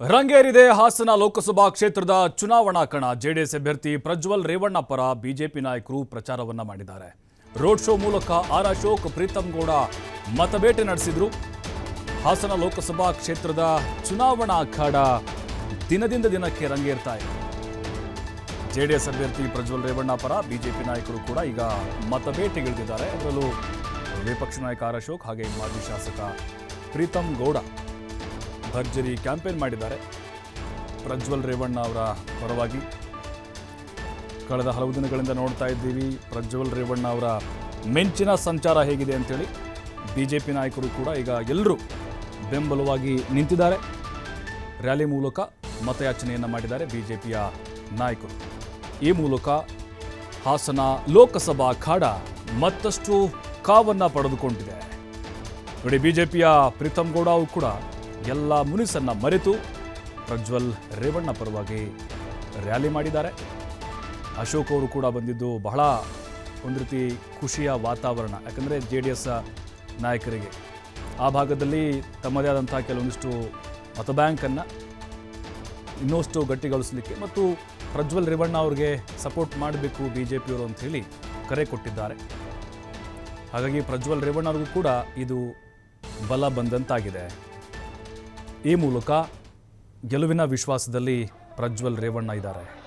ರಂಗೇರಿದೆ ಹಾಸನ ಲೋಕಸಭಾ ಕ್ಷೇತ್ರದ ಚುನಾವಣಾ ಕಣ. ಜೆಡಿಎಸ್ ಅಭ್ಯರ್ಥಿ ಪ್ರಜ್ವಲ್ ರೇವಣ್ಣ ಪರ ಬಿಜೆಪಿ ನಾಯಕರು ಪ್ರಚಾರವನ್ನ ಮಾಡಿದ್ದಾರೆ. ರೋಡ್ ಶೋ ಮೂಲಕ ಆರ್ ಅಶೋಕ್, ಪ್ರೀತಮ್ ಗೌಡ ಮತಬೇಟೆ ನಡೆಸಿದ್ರು. ಹಾಸನ ಲೋಕಸಭಾ ಕ್ಷೇತ್ರದ ಚುನಾವಣಾ ಅಖಾಡ ದಿನದಿಂದ ದಿನಕ್ಕೆ ರಂಗೇರ್ತಾ ಇದೆ. ಜೆಡಿಎಸ್ ಅಭ್ಯರ್ಥಿ ಪ್ರಜ್ವಲ್ ರೇವಣ್ಣ ಪರ ಬಿಜೆಪಿ ನಾಯಕರು ಕೂಡ ಈಗ ಮತಬೇಟೆಗಿಳಿದಿದ್ದಾರೆ. ಅದರಲ್ಲೂ ವಿಪಕ್ಷ ನಾಯಕ ಆರ್ ಅಶೋಕ್ ಹಾಗೆ ಮಾಜಿ ಶಾಸಕ ಪ್ರೀತಮ್ ಗೌಡ. ಭರ್ಜರಿ ಕ್ಯಾಂಪೇನ್ ಮಾಡಿದ್ದಾರೆ. ಪ್ರಜ್ವಲ್ ರೇವಣ್ಣ ಅವರ ಪರವಾಗಿ ಕಳೆದ ಹಲವು ದಿನಗಳಿಂದ ನೋಡ್ತಾ ಇದ್ದೀವಿ. ಪ್ರಜ್ವಲ್ ರೇವಣ್ಣ ಅವರ ಮೆಂಚಿನ ಸಂಚಾರ ಹೇಗಿದೆ ಅಂತೇಳಿ ಬಿ ಜೆ ಪಿ ನಾಯಕರು ಕೂಡ ಈಗ ಎಲ್ಲರೂ ಬೆಂಬಲವಾಗಿ ನಿಂತಿದ್ದಾರೆ. ರ್ಯಾಲಿ ಮೂಲಕ ಮತಯಾಚನೆಯನ್ನು ಮಾಡಿದ್ದಾರೆ ಬಿ ಜೆ ಪಿಯ ನಾಯಕರು. ಈ ಮೂಲಕ ಹಾಸನ ಲೋಕಸಭಾ ಅಖಾಡ ಮತ್ತಷ್ಟು ಕಾವನ್ನ ಪಡೆದುಕೊಂಡಿದೆ. ನೋಡಿ, ಬಿಜೆಪಿಯ ಪ್ರೀತಮ್ ಗೌಡ ಅವರು ಕೂಡ ಎಲ್ಲ ಮುನಿಸನ್ನ ಮರೆತು ಪ್ರಜ್ವಲ್ ರೇವಣ್ಣ ಪರವಾಗಿ ರ್ಯಾಲಿ ಮಾಡಿದ್ದಾರೆ. ಅಶೋಕ್ ಅವರು ಕೂಡ ಬಂದಿದ್ದು ಬಹಳ ಒಂದು ರೀತಿ ಖುಷಿಯ ವಾತಾವರಣ. ಯಾಕಂದರೆ ಜೆ ಡಿ ಎಸ್ ನಾಯಕರಿಗೆ ಆ ಭಾಗದಲ್ಲಿ ತಮ್ಮದೇ ಆದಂಥ ಕೆಲವೊಂದಿಷ್ಟು ಮತ ಬ್ಯಾಂಕನ್ನು ಇನ್ನಷ್ಟು ಗಟ್ಟಿಗೊಳಿಸಲಿಕ್ಕೆ ಮತ್ತು ಪ್ರಜ್ವಲ್ ರೇವಣ್ಣ ಅವ್ರಿಗೆ ಸಪೋರ್ಟ್ ಮಾಡಬೇಕು ಬಿ ಜೆ ಪಿಯವರು ಹೇಳಿ ಕರೆ ಕೊಟ್ಟಿದ್ದಾರೆ. ಹಾಗಾಗಿ ಪ್ರಜ್ವಲ್ ರೇವಣ್ಣ ಅವ್ರಿಗೂ ಕೂಡ ಇದು ಬಲ ಬಂದಂತಾಗಿದೆ. ಈ ಮೂಲಕ ಗೆಲುವಿನ ವಿಶ್ವಾಸದಲ್ಲಿ ಪ್ರಜ್ವಲ್ ರೇವಣ್ಣ ಇದ್ದಾರೆ.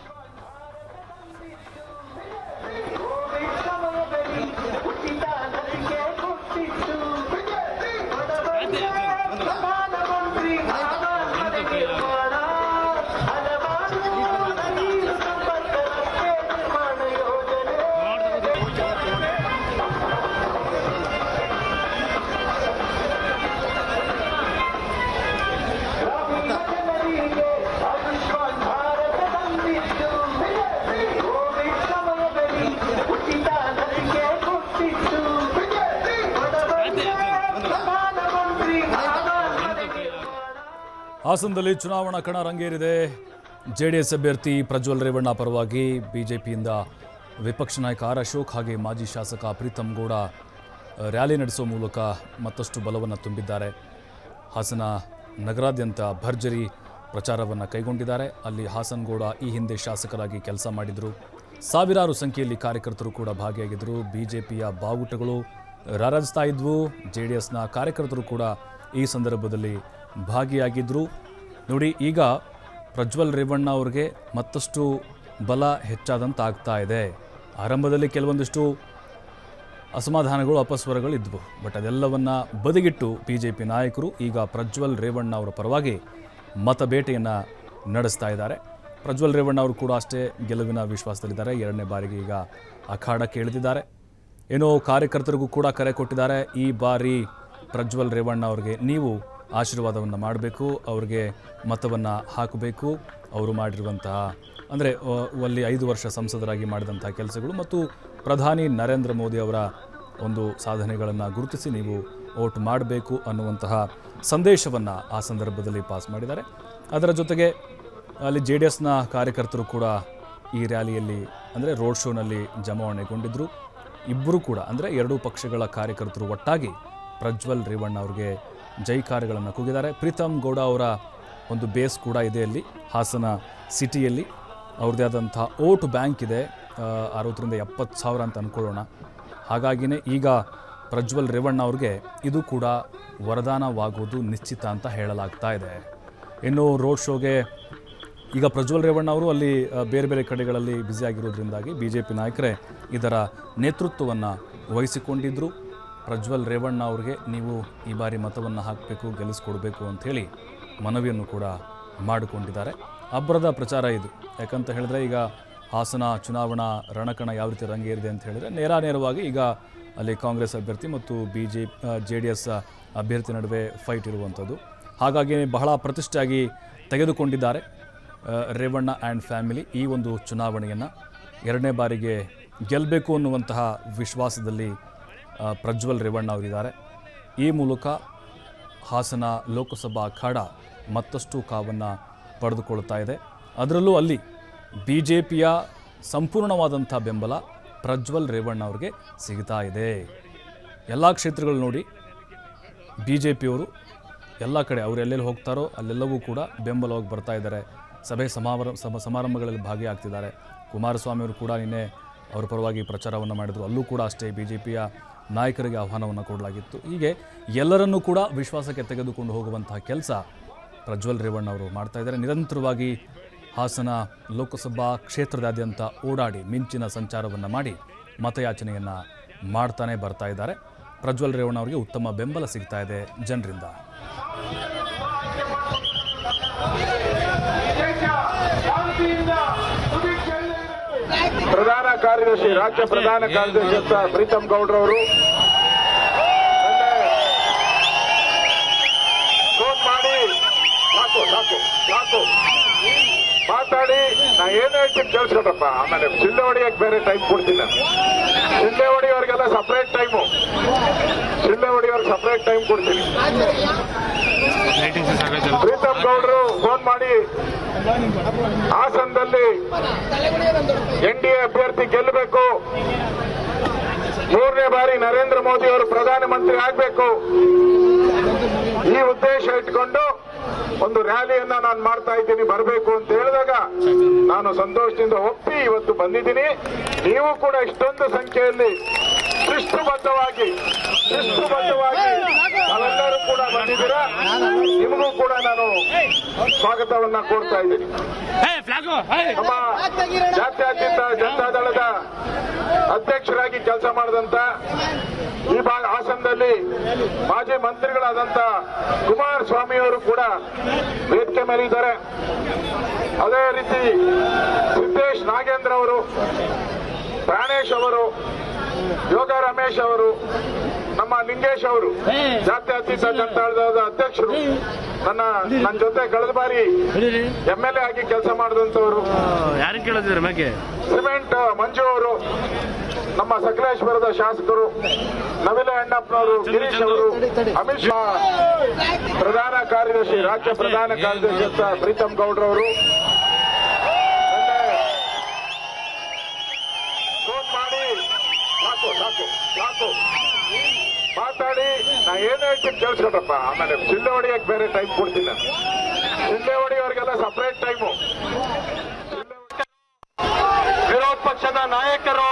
ಹಾಸನದಲ್ಲಿ ಚುನಾವಣಾ ಕಣ ರಂಗೇರಿದೆ. ಜೆ ಡಿ ಎಸ್ ಅಭ್ಯರ್ಥಿ ಪ್ರಜ್ವಲ್ ರೇವಣ್ಣ ಪರವಾಗಿ ಬಿಜೆಪಿಯಿಂದ ವಿಪಕ್ಷ ನಾಯಕ ಆರ್ ಅಶೋಕ್ ಹಾಗೆ ಮಾಜಿ ಶಾಸಕ ಪ್ರೀತಮ್ ಗೌಡ ರ್ಯಾಲಿ ನಡೆಸುವ ಮೂಲಕ ಮತ್ತಷ್ಟು ಬಲವನ್ನು ತುಂಬಿದ್ದಾರೆ. ಹಾಸನ ನಗರಾದ್ಯಂತ ಭರ್ಜರಿ ಪ್ರಚಾರವನ್ನು ಕೈಗೊಂಡಿದ್ದಾರೆ. ಅಲ್ಲಿ ಹಾಸನಗೌಡ ಈ ಹಿಂದೆ ಶಾಸಕರಾಗಿ ಕೆಲಸ ಮಾಡಿದರು. ಸಾವಿರಾರು ಸಂಖ್ಯೆಯಲ್ಲಿ ಕಾರ್ಯಕರ್ತರು ಕೂಡ ಭಾಗಿಯಾಗಿದ್ದರು ಬಿ ಜೆ ಪಿಯ ಬಾವುಟಗಳು ರಾರಾಜಿಸ್ತಾ ಇದ್ವು. ಜೆ ಡಿ ಎಸ್ನ ಕಾರ್ಯಕರ್ತರು ಕೂಡ ಈ ಸಂದರ್ಭದಲ್ಲಿ ಭಾಗಿಯಾಗಿದ್ದರು ನೋಡಿ, ಈಗ ಪ್ರಜ್ವಲ್ ರೇವಣ್ಣ ಅವ್ರಿಗೆ ಮತ್ತಷ್ಟು ಬಲ ಹೆಚ್ಚಾದಂತಾಗ್ತಾ ಇದೆ. ಆರಂಭದಲ್ಲಿ ಕೆಲವೊಂದಿಷ್ಟು ಅಸಮಾಧಾನಗಳು, ಅಪಸ್ವರಗಳು ಇದ್ವು. ಬಟ್ ಅದೆಲ್ಲವನ್ನ ಬದಿಗಿಟ್ಟು ಬಿ ಜೆ ಪಿ ನಾಯಕರು ಈಗ ಪ್ರಜ್ವಲ್ ರೇವಣ್ಣ ಅವರ ಪರವಾಗಿ ಮತಬೇಟೆಯನ್ನು ನಡೆಸ್ತಾ ಇದ್ದಾರೆ. ಪ್ರಜ್ವಲ್ ರೇವಣ್ಣ ಅವರು ಕೂಡ ಅಷ್ಟೇ ಗೆಲುವಿನ ವಿಶ್ವಾಸದಲ್ಲಿದ್ದಾರೆ. ಎರಡನೇ ಬಾರಿಗೆ ಈಗ ಅಖಾಡ ಇಳಿದಿದ್ದಾರೆ ಏನೋ ಕಾರ್ಯಕರ್ತರಿಗೂ ಕೂಡ ಕರೆ ಕೊಟ್ಟಿದ್ದಾರೆ. ಈ ಬಾರಿ ಪ್ರಜ್ವಲ್ ರೇವಣ್ಣ ಅವರಿಗೆ ನೀವು ಆಶೀರ್ವಾದವನ್ನು ಮಾಡಬೇಕು, ಅವ್ರಿಗೆ ಮತವನ್ನು ಹಾಕಬೇಕು, ಅವರು ಮಾಡಿರುವಂತಹ, ಅಂದರೆ ಅಲ್ಲಿ ಐದು ವರ್ಷ ಸಂಸದರಾಗಿ ಮಾಡಿದಂತಹ ಕೆಲಸಗಳು ಮತ್ತು ಪ್ರಧಾನಿ ನರೇಂದ್ರ ಮೋದಿ ಅವರ ಒಂದು ಸಾಧನೆಗಳನ್ನು ಗುರುತಿಸಿ ನೀವು ವೋಟ್ ಮಾಡಬೇಕು ಅನ್ನುವಂತಹ ಸಂದೇಶವನ್ನು ಆ ಸಂದರ್ಭದಲ್ಲಿ ಪಾಸ್ ಮಾಡಿದ್ದಾರೆ. ಅದರ ಜೊತೆಗೆ ಅಲ್ಲಿ ಜೆ ಡಿ ಎಸ್ನ ಕಾರ್ಯಕರ್ತರು ಕೂಡ ಈ ರ್ಯಾಲಿಯಲ್ಲಿ, ಅಂದರೆ, ರೋಡ್ ಶೋನಲ್ಲಿ ಜಮಾವಣೆಗೊಂಡಿದ್ದರು ಇಬ್ಬರೂ ಕೂಡ, ಅಂದರೆ, ಎರಡೂ ಪಕ್ಷಗಳ ಕಾರ್ಯಕರ್ತರು ಒಟ್ಟಾಗಿ ಪ್ರಜ್ವಲ್ ರೇವಣ್ಣ ಅವರಿಗೆ ಜೈಕಾರಗಳನ್ನು ಕೂಗಿದ್ದಾರೆ. ಪ್ರೀತಮ್ ಗೌಡ ಅವರ ಒಂದು ಬೇಸ್ ಕೂಡ ಇದೆ ಅಲ್ಲಿ, ಹಾಸನ ಸಿಟಿಯಲ್ಲಿ. ಅವ್ರದ್ದೇ ಆದಂಥ ಓಟ್ ಬ್ಯಾಂಕ್ ಇದೆ. ಅರವತ್ತರಿಂದ ಎಪ್ಪತ್ತು ಸಾವಿರ ಅಂತ ಅಂದ್ಕೊಳ್ಳೋಣ ಹಾಗಾಗಿನೇ ಈಗ ಪ್ರಜ್ವಲ್ ರೇವಣ್ಣ ಅವ್ರಿಗೆ ಇದು ಕೂಡ ವರದಾನವಾಗುವುದು ನಿಶ್ಚಿತ ಅಂತ ಹೇಳಲಾಗ್ತಾ ಇದೆ. ಇನ್ನು ರೋಡ್ ಶೋಗೆ ಈಗ ಪ್ರಜ್ವಲ್ ರೇವಣ್ಣ ಅವರು ಅಲ್ಲಿ ಬೇರೆ ಬೇರೆ ಕಡೆಗಳಲ್ಲಿ ಬ್ಯುಸಿಯಾಗಿರೋದ್ರಿಂದಾಗಿ ಬಿ ಜೆ ಪಿ ನಾಯಕರೇ ಇದರ ನೇತೃತ್ವವನ್ನು ವಹಿಸಿಕೊಂಡಿದ್ದರು ಪ್ರಜ್ವಲ್ ರೇವಣ್ಣ ಅವ್ರಿಗೆ ನೀವು ಈ ಬಾರಿ ಮತವನ್ನು ಹಾಕಬೇಕು, ಗೆಲ್ಲಿಸ್ಕೊಡ್ಬೇಕು ಅಂಥೇಳಿ ಮನವಿಯನ್ನು ಕೂಡ ಮಾಡಿಕೊಂಡಿದ್ದಾರೆ. ಅಬ್ಬರದ ಪ್ರಚಾರ ಇದು. ಯಾಕಂತ ಹೇಳಿದ್ರೆ ಈಗ ಹಾಸನ ಚುನಾವಣಾ ರಣಕಣ ಯಾವ ರೀತಿ ರಂಗೇರಿದೆ ಅಂತ ಹೇಳಿದ್ರೆ ನೇರ ನೇರವಾಗಿ ಈಗ ಅಲ್ಲಿ ಕಾಂಗ್ರೆಸ್ ಅಭ್ಯರ್ಥಿ ಮತ್ತು B J J D S ಅಭ್ಯರ್ಥಿ ನಡುವೆ ಫೈಟ್ ಇರುವಂಥದ್ದು. ಹಾಗಾಗಿ ಬಹಳ ಪ್ರತಿಷ್ಠೆಯಾಗಿ ತೆಗೆದುಕೊಂಡಿದ್ದಾರೆ ರೇವಣ್ಣ ಆ್ಯಂಡ್ ಫ್ಯಾಮಿಲಿ ಈ ಒಂದು ಚುನಾವಣೆಯನ್ನು. ಎರಡನೇ ಬಾರಿಗೆ ಗೆಲ್ಲಬೇಕು ಅನ್ನುವಂತಹ ವಿಶ್ವಾಸದಲ್ಲಿ ಪ್ರಜ್ವಲ್ ರೇವಣ್ಣ ಅವರಿದ್ದಾರೆ. ಈ ಮೂಲಕ ಹಾಸನ ಲೋಕಸಭಾ ಅಖಾಡ ಮತ್ತಷ್ಟು ಕಾವನ್ನು ಪಡೆದುಕೊಳ್ತಾ ಇದೆ. ಅದರಲ್ಲೂ ಅಲ್ಲಿ ಬಿ ಜೆ ಪಿಯ ಸಂಪೂರ್ಣವಾದಂಥ ಬೆಂಬಲ ಪ್ರಜ್ವಲ್ ರೇವಣ್ಣ ಅವ್ರಿಗೆ ಸಿಗ್ತಾ ಇದೆ. ಎಲ್ಲ ಕ್ಷೇತ್ರಗಳು ನೋಡಿ ಬಿ ಜೆ ಪಿಯವರು ಎಲ್ಲ ಕಡೆ ಅವರು ಎಲ್ಲೆಲ್ಲಿ ಹೋಗ್ತಾರೋ ಅಲ್ಲೆಲ್ಲವೂ ಕೂಡ ಬೆಂಬಲವಾಗಿ ಬರ್ತಾ ಇದ್ದಾರೆ. ಸಭೆ ಸಮಾರಂಭ ಸಮ ಸಮಾರಂಭಗಳಲ್ಲಿ ಭಾಗಿಯಾಗ್ತಿದ್ದಾರೆ. ಕುಮಾರಸ್ವಾಮಿ ಅವರು ಕೂಡ ನಿನ್ನೆ ಅವರ ಪರವಾಗಿ ಪ್ರಚಾರವನ್ನು ಮಾಡಿದರು. ಅಲ್ಲೂ ಕೂಡ ಅಷ್ಟೇ ಬಿ ಜೆ ಪಿಯ ನಾಯಕರಿಗೆ ಆಹ್ವಾನವನ್ನು ಕೊಡಲಾಗಿತ್ತು. ಹೀಗೆ ಎಲ್ಲರನ್ನೂ ಕೂಡ ವಿಶ್ವಾಸಕ್ಕೆ ತೆಗೆದುಕೊಂಡು ಹೋಗುವಂತಹ ಕೆಲಸ ಪ್ರಜ್ವಲ್ ರೇವಣ್ಣ ಅವರು ಮಾಡ್ತಾ ಇದ್ದಾರೆ. ನಿರಂತರವಾಗಿ ಹಾಸನ ಲೋಕಸಭಾ ಕ್ಷೇತ್ರದಾದ್ಯಂತ ಓಡಾಡಿ ಮಿಂಚಿನ ಸಂಚಾರವನ್ನು ಮಾಡಿ ಮತಯಾಚನೆಯನ್ನು ಮಾಡ್ತಾನೆ ಬರ್ತಾ ಇದ್ದಾರೆ. ಪ್ರಜ್ವಲ್ ರೇವಣ್ಣ ಅವರಿಗೆ ಉತ್ತಮ ಬೆಂಬಲ ಸಿಗ್ತಾ ಇದೆ ಜನರಿಂದ. ಪ್ರಧಾನ ಕಾರ್ಯದರ್ಶಿ ರಾಜ್ಯ ಪ್ರಧಾನ ಕಾರ್ಯದರ್ಶಿ ಅಂತ ಪ್ರೀತಮ್ ಗೌಡ್ರವರು. ಫೋನ್ ಮಾಡಿ. ಸಾಕು ಸಾಕು ಸಾಕು. ಮಾತಾಡಿ. ನಾ ಏನು ಹೇಳ್ತೀನಿ ಕೇಳಿಸ್ಕೊಟ್ರಪ್ಪ ಆಮೇಲೆ ಚಿಲ್ಲೆ ಹೊಡಿಯಕ್ಕೆ ಬೇರೆ ಟೈಮ್ ಕೊಡ್ತೀನಿ ನಾನು. ಚಿಲ್ಲೆ ಹೊಡಿಯೋರಿಗೆಲ್ಲ ಸಪ್ರೇಟ್ ಟೈಮು ಚಿಲ್ಲೆ ಹೊಡಿಯೋರ್ಗೆ ಸಪ್ರೇಟ್ ಟೈಮ್ ಕೊಡ್ತೀನಿ. ಪ್ರೀತಮ್ ಗೌಡ್ರು ಫೋನ್ ಮಾಡಿ. ಹಾಸನದಲ್ಲಿ ಎನ್ ಡಿ ಎ ಅಭ್ಯರ್ಥಿ ಗೆಲ್ಲಬೇಕು. ಮೂರನೇ ಬಾರಿ ನರೇಂದ್ರ ಮೋದಿ ಅವರು ಪ್ರಧಾನಮಂತ್ರಿ ಆಗಬೇಕು. ಈ ಉದ್ದೇಶ ಇಟ್ಕೊಂಡು ಒಂದು ರ್ಯಾಲಿಯನ್ನ ನಾನು ಮಾಡ್ತಾ ಇದ್ದೀನಿ, ಬರಬೇಕು ಅಂತ ಹೇಳಿದಾಗ ನಾನು ಸಂತೋಷದಿಂದ ಒಪ್ಪಿ ಇವತ್ತು ಬಂದಿದ್ದೀನಿ. ನೀವು ಕೂಡ ಇಷ್ಟೊಂದು ಸಂಖ್ಯೆಯಲ್ಲಿ ಶಿಸ್ತುಬದ್ಧವಾಗಿ ಶಿಸ್ತುಬದ್ಧವಾಗಿ ನಾವೆಲ್ಲರೂ ಕೂಡ ಬಂದಿದ್ದೀರಾ? ನಿಮಗೂ ಕೂಡ ನಾನು ಸ್ವಾಗತವನ್ನ ಕೋರ್ತಾ ಇದ್ದೀನಿ. ನಮ್ಮ ಜಾತ್ಯಾತೀತ ಜನತಾದಳದ ಅಧ್ಯಕ್ಷರಾಗಿ ಕೆಲಸ ಮಾಡಿದಂತ ಈ ಭಾಗ ಹಾಸನದಲ್ಲಿ ಮಾಜಿ ಮಂತ್ರಿಗಳಾದಂತ ಕುಮಾರಸ್ವಾಮಿಯವರು ಕೂಡ ವೇದಿಕೆ ಮೇಲಿದ್ದಾರೆ ಅದೇ ರೀತಿ ಸಿದ್ದೇಶ್ ನಾಗೇಂದ್ರ ಅವರು ಪ್ರಾಣೇಶ್ ಅವರು ಯೋಗ ರಮೇಶ್ ಅವರು ನಮ್ಮ ಲಿಂಗೇಶ್ ಅವರು ಜಾತ್ಯತೀತ ಜನತಾಳದ ಅಧ್ಯಕ್ಷರು ನನ್ನ ನನ್ನ ಜೊತೆ ಕಳೆದ ಬಾರಿ ಎಂ ಎಲ್ ಎ ಆಗಿ ಕೆಲಸ ಮಾಡಿದಂತವರು ಯಾರು ಕೇಳಿದ್ರು ಸಿಮೆಂಟ್ ಮಂಜು ಅವರು ನಮ್ಮ ಸಕಲೇಶ್ವರದ ಶಾಸಕರು ನವಿಲ ಅಣ್ಣಪ್ಪನವರು ಗಿರೀಶ್ ಅವರು ಅಮಿತ್ ಶಾ ಪ್ರಧಾನ ಕಾರ್ಯದರ್ಶಿ ರಾಜ್ಯ ಪ್ರಧಾನ ಕಾರ್ಯದರ್ಶಿ ಪ್ರೀತಮ್ ಗೌಡ್ರವರು ಮಾತಾಡಿ, ನಾ ಏನ್ ಹೇಳ್ತೀನಿ ಕೇಳಿಸ್ಕೊಟ್ರಪ್ಪ ಆಮೇಲೆ ಚಿಲ್ಲೆ ಹೊಡಿಯಕ್ಕೆ ಬೇರೆ ಟೈಮ್ ಕೊಡ್ತೀನಿ. ನಾನು ಚಿಲ್ಲೆ ಹೊಡಿಯೋರಿಗೆಲ್ಲ ಸಪ್ರೇಟ್ ಟೈಮು ವಿರೋಧ ಪಕ್ಷದ ನಾಯಕರು,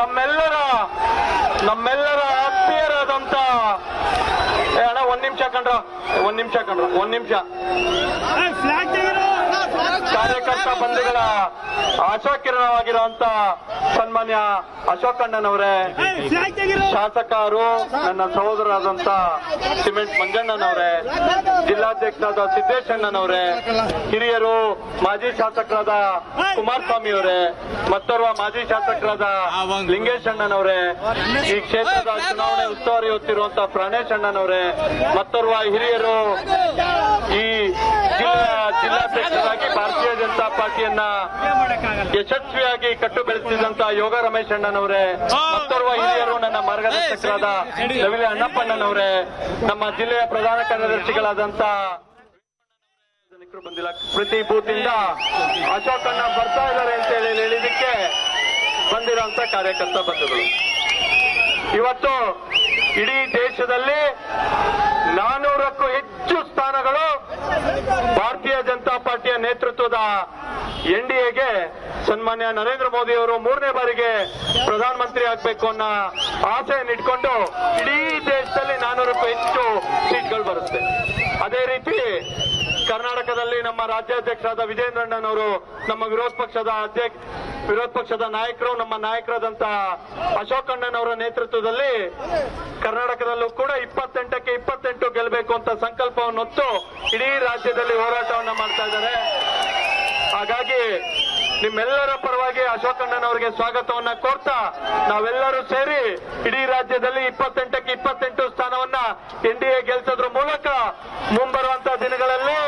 ನಮ್ಮೆಲ್ಲರ ನಮ್ಮೆಲ್ಲರ ಆತ್ಮೀಯರಾದಂತ ಅಣ್ಣ, ಒಂದ್ ನಿಮಿಷ ಕಂಡ್ರ ಒಂದ್ ನಿಮಿಷ ಕಂಡ್ರ ಒಂದ್ ನಿಮಿಷ. ಕಾರ್ಯಕರ್ತ ಬಂಧುಗಳ ಆಶಾಕಿರಣವಾಗಿರುವಂತ ಸನ್ಮಾನ್ಯ ಅಶೋಕ್ ಅಣ್ಣನವರೇ ಶಾಸಕರು, ನನ್ನ ಸಹೋದರರಾದಂತ ಸಿಮೆಂಟ್ ಮಂಜಣ್ಣನವರೇ ಜಿಲ್ಲಾಧ್ಯಕ್ಷರಾದ ಸಿದ್ದೇಶಣ್ಣನವರೇ, ಹಿರಿಯರು ಮಾಜಿ ಶಾಸಕರಾದ ಕುಮಾರಸ್ವಾಮಿ ಅವರೇ ಮತ್ತೋರ್ವ ಮಾಜಿ ಶಾಸಕರಾದ ಲಿಂಗೇಶ್ ಅಣ್ಣನವರೇ ಈ ಕ್ಷೇತ್ರದ ಚುನಾವಣೆ ಉಸ್ತುವಾರಿ ಹೊತ್ತಿರುವಂತಹ ಪ್ರಾಣೇಶ್ ಅಣ್ಣನವರೇ ಮತ್ತೋರ್ವ ಹಿರಿಯರು ಈ ಜಿಲ್ಲಾಧ್ಯಕ್ಷರಾಗಿ ಭಾರತೀಯ ಜನತಾ ಪಾರ್ಟಿಯನ್ನ ಯಶಸ್ವಿಯಾಗಿ ಕಟ್ಟು ಬೆಳೆಸಿದಂತ ಯೋಗ ರಮೇಶ್ ಅಣ್ಣನವರೇ, ಮತ್ತೋರ್ವ ಹಿರಿಯರು ನನ್ನ ಮಾರ್ಗದರ್ಶಕರಾದ ರವಿಲೆ ಅಣ್ಣಪ್ಪಣ್ಣನವರೇ, ನಮ್ಮ ಜಿಲ್ಲೆಯ ಪ್ರಧಾನ ಕಾರ್ಯದರ್ಶಿಗಳಾದಂತ ಬಂದಿಲ್ಲ. ಪ್ರತಿ ಬೂತಿಂದ ಅಶೋಕ್ ಅಣ್ಣ ಬರ್ತಾ ಇದ್ದಾರೆ ಅಂತ ಹೇಳಿ ಹೇಳಿದಕ್ಕೆ ಬಂದಿರೋಂತ ಕಾರ್ಯಕರ್ತ ಬಂಧುಗಳು. ಇವತ್ತು ಇಡೀ ದೇಶದಲ್ಲಿ ನಾನೂರಕ್ಕೂ ಹೆಚ್ಚು ಸ್ಥಾನಗಳು ಭಾರತೀಯ ಜನತಾ ಪಾರ್ಟಿಯ ನೇತೃತ್ವದ ಎನ್ ಡಿ ಎಗೆ ಸನ್ಮಾನ್ಯ ನರೇಂದ್ರ ಮೋದಿ ಅವರು ಮೂರನೇ ಬಾರಿಗೆ ಪ್ರಧಾನಮಂತ್ರಿ ಆಗಬೇಕು ಅನ್ನೋ ಆಸೆಯನ್ನು ಇಟ್ಕೊಂಡು ಇಡೀ ದೇಶದಲ್ಲಿ ನಾನೂರಕ್ಕೂ ಹೆಚ್ಚು ಸೀಟ್ಗಳು ಬರುತ್ತೆ. ಅದೇ ರೀತಿ ಕರ್ನಾಟಕದಲ್ಲಿ ನಮ್ಮ ರಾಜ್ಯಾಧ್ಯಕ್ಷರಾದ ವಿಜೇಂದ್ರಣ್ಣನವರು ನಮ್ಮ ವಿರೋಧ ಪಕ್ಷದ ಅಧ್ಯಕ್ಷ ವಿರೋಧ ಪಕ್ಷದ ನಾಯಕರು, ನಮ್ಮ ನಾಯಕರಾದಂತಹ ಅಶೋಕ್ ಅವರ ನೇತೃತ್ವದಲ್ಲಿ ಕರ್ನಾಟಕದಲ್ಲೂ ಕೂಡ ಇಪ್ಪತ್ತೆಂಟಕ್ಕೆ ಇಪ್ಪತ್ತೆಂಟು ಗೆಲ್ಲಬೇಕು ಅಂತ ಸಂಕಲ್ಪವನ್ನು ಹೊತ್ತು ಇಡೀ ರಾಜ್ಯದಲ್ಲಿ ಹೋರಾಟವನ್ನ ಮಾಡ್ತಾ ಇದ್ದಾರೆ. ಹಾಗಾಗಿ ನಿಮ್ಮೆಲ್ಲರ ಪರವಾಗಿ ಅಶೋಕ್ ಅಣ್ಣನವರಿಗೆ ಸ್ವಾಗತವನ್ನ ಕೋರ್ತಾ ನಾವೆಲ್ಲರೂ ಸೇರಿ ಇಡೀ ರಾಜ್ಯದಲ್ಲಿ ಇಪ್ಪತ್ತೆಂಟಕ್ಕೆ ಇಪ್ಪತ್ತೆಂಟು ಸ್ಥಾನವನ್ನ ಎನ್ ಡಿ ಎ ಗೆಲ್ಸೋದ್ರ ಮೂಲಕ ಮುಂಬರುವಂತ ದಿನಗಳಲ್ಲಿ